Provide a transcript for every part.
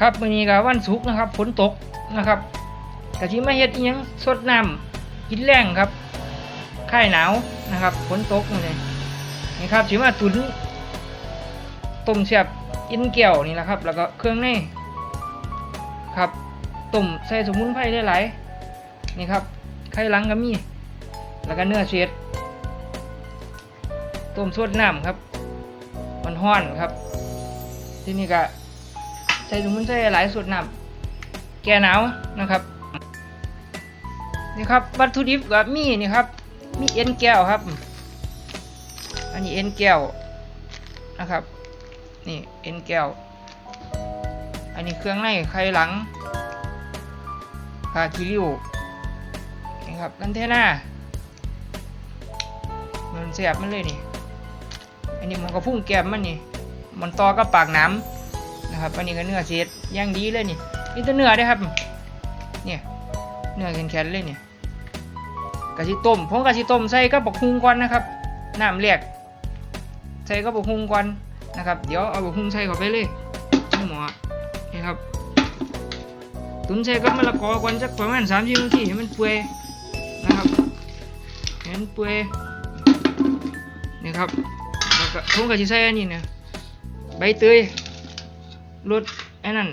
ครับมื้อนี้ก็วันศุกร์นะครับฝนตกนะครับกะสิมาเฮ็ดอีหยังสดน้ำกินแรงครับคลายหนาวนะครับฝนตกมื้อนี้นี่ครับสิมาตุ๋นต้มแซ่บอินแก้วนี่แหละครับ แล้วก็เครื่องในครับต้มใส่สมุนไพรหลายๆนี่ครับไข่ลังก็มี แล้วก็เนื้อเศษต้มสดน้ำครับมันห้อนครับ ที่นี่ก็ ใส่สมุนไพรหลายสูตรน้ำแก้หนาวนะครับนี่ครับวัตถุดิบก็มีนี่ครับ มีเอ็นแก้วครับ อันนี้เอ็นแก้วนะครับ นี่เอ็นแก้ว อันนี้เครื่องในไข่หลังคาคิริวนี่ครับลันเทน่ามันเสียบมันเลยนี่ อันนี้มันก็พุ่งแก้มมันนี่ มันต่อกับปากน้ำ นะครับ อันนี้ก็เนื้อเศษย่างดีเลยนี่นี่ตัวเนื้อด้อครับ เนี่ย เนื้อแข็งๆเลยเนี่ยกะทิต้มผมกะทิต้มใส่กับบักฮุงก่อนนะครับ น้ำเรียกใส่กับบักฮุงก่อนนะครับ เดี๋ยวเอาบักฮุงใส่เข้าไปเลยนี่หมอนี่ครับ ตุนใส่กับมะละกอก่อนสักประมาณสามสิบนาทีให้มันเปื่อยนะครับให้มันเปื่อยนี่ครับแล้วก็ผมก็จะใส่อันนี้นะใบเตย รสไอ้นั่น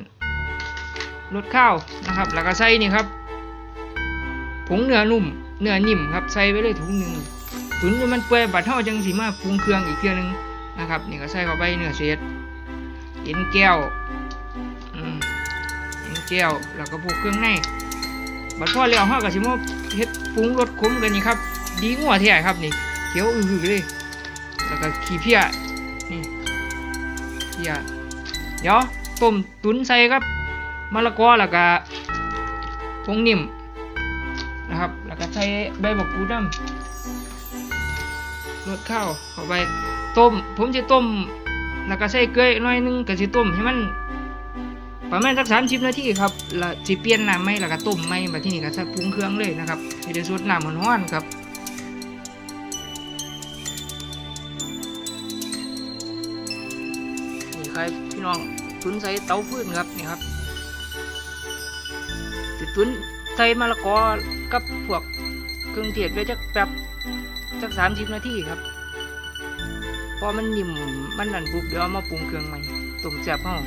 รสข้าวนะครับ แล้วก็ใส่นี่ครับผงเนื้อนุ่มเนื้อนิ่มครับใส่ไปเลยถุงหนึ่งตุนจนมันเปื่อยบัดเท่าจังสีมาปรุงเครื่องอีกเครื่องหนึงนะครับนี่ก็ใส่เข้าไปเนื้อเศษเอ็นแก้วเอ็นแก้วแล้วก็พวกเครื่องในบัดพอแล้วห่อกับสิมาเฮ็ดปรุงรสขมกันนี่ครับ ดีงัวแท้ครับนี่เขียวอื้อๆเลยแล้วก็ขี้เพี้ยนี่เพี้ยเดี๋ยว ต้มตุนใส่ครับมะละกอแล้วก็ผงนิ่มนะครับ แล้วก็ใส่ใบบักกูดน้ำรดข้าวเข้าไปต้ม ผมจะต้ม แล้วก็ใส่เกลือหน่อยนึงก็จะต้มให้มันประมาณสักสามสิบนาทีครับแล้วจะเปลี่ยนน้ำไหมแล้วก็ต้มไหมแบบที่นี่ก็จะปรุงเครื่องเลยนะครับให้ได้สดน้ำมันร้อนครับนี่ครับพี่น้อง ตุนใส่เตาฟืนครับนี่ครับติดตุนใส่มะละกอกับพวกเครื่องเทศไว้จักแป๊บจักสามสิบนาทีครับพอมันนิ่มมันนั่นปุ๊บเดี๋ยวเอามาปรุงเครื่องใหม่ต้มแซ่บห้อง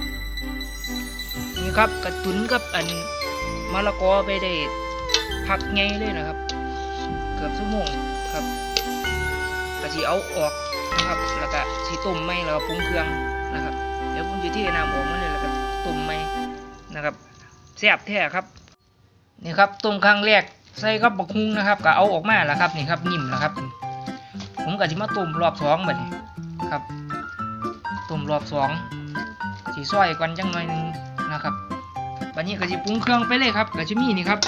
นี่ครับกระตุนกับอันมะละกอไปได้พักไงเลยนะครับ เกือบชั่วโมงครับก็สิเอาออกนะครับแล้วก็สิต้มใหม่แล้วปรุงเครื่อง ดี๋ยวผมจะที่น้ำออกมาเลยแล้วก็ต้มไหมนะครับแซ่บแท้ครับนี่ครับต้มครั้งแรกใส่กับบักฮุงนะครับก็เอาออกมาแล้วครับนี่ครับนิ่มแล้วครับ ผมก็จะมาต้มรอบสองแบบนี้ครับต้มรอบสองสีซอยก่อนจังหน่อยนึงนะครับวันนี้ก็จะปรุงเครื่องไปเลยครับก็จะมีนี่ครับ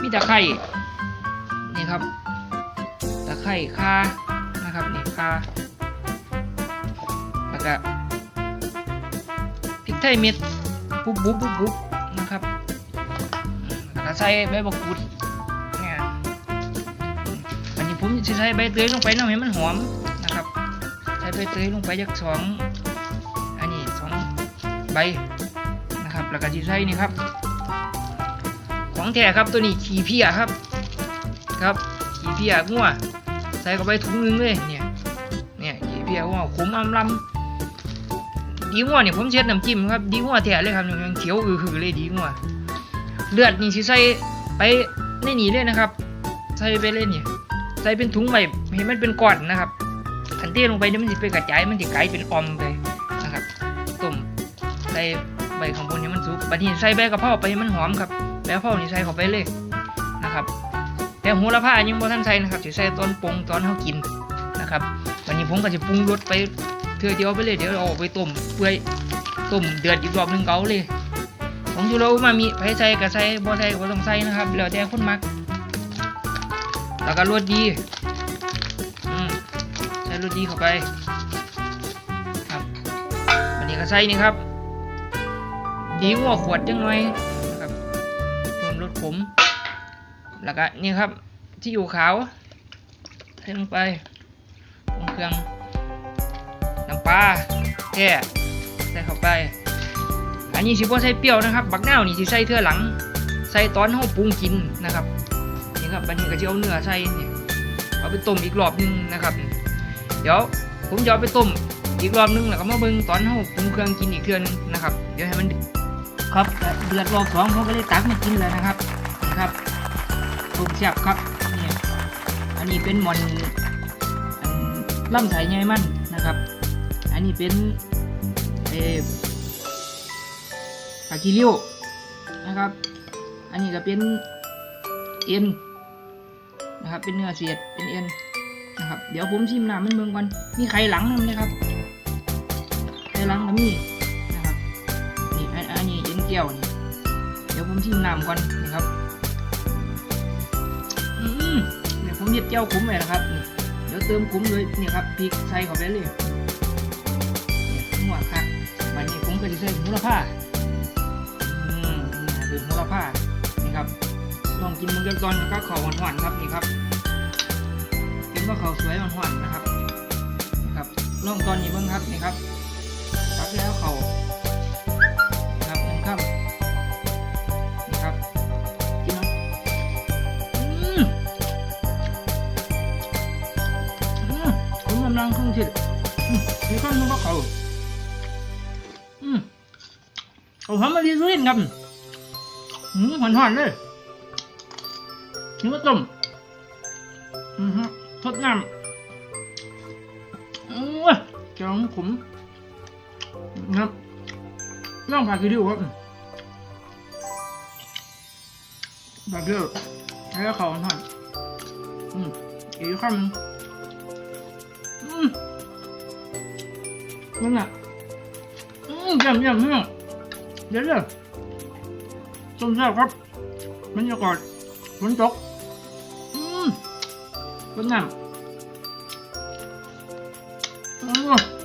มีตะไคร้นี่ครับตะไคร้ข่านะครับนี่ข่าแล้วก็ ไทยเม็ดปุ๊บปุ๊บปุ๊บปุ๊บนะครับแล้วก็ใส่ใบบักกูดเนี่ยอันนี้ผมจะใส่ใบเตยลงไปหน่อยให้มันหอมนะครับ ใส่ใบเตยลงไปจักสองอันนี้สองใบนะครับ แล้วก็จะใส่นี่ครับ ของแท้ครับตัวนี้ขี้เพี้ยครับ ครับขี้เพี้ยงัวใส่เข้าไปถุงนึงเลยเนี่ยเนี่ยขี้เพี้ยงัวขมอำลำ ดีงัวเนี่ยผมเช็ดน้ำจิ้มครับดีงัวแท้เลยครับยังเขียวอือหือเลยดีงัวเลือดนี่สิใส่ไปในนี่เลยนะครับ ใส่ไปเลยนี่ใส่เป็นถุงใบให้มันเป็นก้อนนะครับขันเตี้ยลงไปเนี่ยมันสิไปกระจายมันสิกลายเป็นอมไปนะครับต้มใส่ใบข้างบนให้มันสุกบัดนี้ใส่ใบกระเพราไปให้มันหอมครับใบกะเพรานี่ใส่เข้าไปเลยนะครับ แต่โหระพายังบ่ทันใส่นะครับสิใส่ตอนปรุงตอนเฮากินนะครับวันนี้ผมก็จะปรุงรสไป เธอเดียวไปเลยเดี๋ยวเราเอาไปต้มเปื่อยต้มเดือดอีกรอบหนึงเกาเลย ของชูโรมามีไผใส่ก็ใส่บ่ใส่ก็บ่ต้องใส่นะครับแล้วแต่คนมัก แล้วก็รสดีอืมใส่รสดีเข้าไปครับวันนี้ก็ใส่นี่ครับดีหัวขวดจังหน่อยนะครับเพิ่มรสขมแล้วก็นี่ครับที่อยู่ขาวใส่ลงไปปรุงเครื่อง ปลาแค่ใส่เข้าไป อันนี้สิบ่ใส่เปรี้ยวนะครับ บักนาวนี่สิใส่เทื่อหลัง ใส่ตอนเฮาปรุงกินนะครับนี่ครับอันนี้ก็จะเอาเนื้อใส่เนี่ยเอาไปต้มอีกรอบหนึงนะครับ เดี๋ยวผมจะเอาไปต้มอีกรอบหนึงแล้วก็มาเบิ่งตอนเฮาปรุงเครื่องกินอีกเทื่อนึงนะครับ เดี๋ยวให้มันเดือดครับเดือดรอบสองผมก็เลยตักมากินแล้วนะครับนี่ครับต้มแซ่บครับนี่อันนี้เป็นมอนอันล่ำใสใหญ่มัน นะครับอันนี้เป็นเออปลากิริ้วนะครับ อันนี้ก็เป็นเอ็นนะครับ เป็นเนื้อเสียด เป็นเอ็นนะครับ เดี๋ยวผมชิมน้ำมันเมืองก่อนมีไข่หลังนำนะครับไข่หลังก็มีนะครับ นี่อันนี้เอ็นแก้วนี่ เดี๋ยวผมชิมน้ำก่อนนะครับอืมเดี๋ยวผมเย็ดแก้วคุ้มเลยนะครับ เดี๋ยวเติมคุ้มเลยนี่ครับพริกใส่เข้าไปเลยเนี่ย จะใส่หูละผ้าอืมดื่มโหระพานี่ครับลองกินมันกันตอนก็เขาหวานๆครับนี่ครับกินว่าเขาสวยหวานๆนะครับนี่ครับลองตอนนี้เบ้างครับนี่ครับตักแล้วเขานี่ครับหนึ่งครับนี่ครับกินนะอืมอืมผมกำลังคงชิดอืมนี่ก็นึกว่าเขาอืม เอาหอมมาดีสุดครับหืมหวานเลยนี่ก็ต้มอือฮึทดน้ำอู้วแกงขมนะครับน้องผักกีดิวครับผักกีดิวแล้วเขาหน่อยอืมอีกคำอืมนั่นแหละอืมยำยำเพื่อน เดี๋ยวเดี๋ยวส้มแซ่บครับบรรยากาศฝนตกอืมฝนน้ำอืม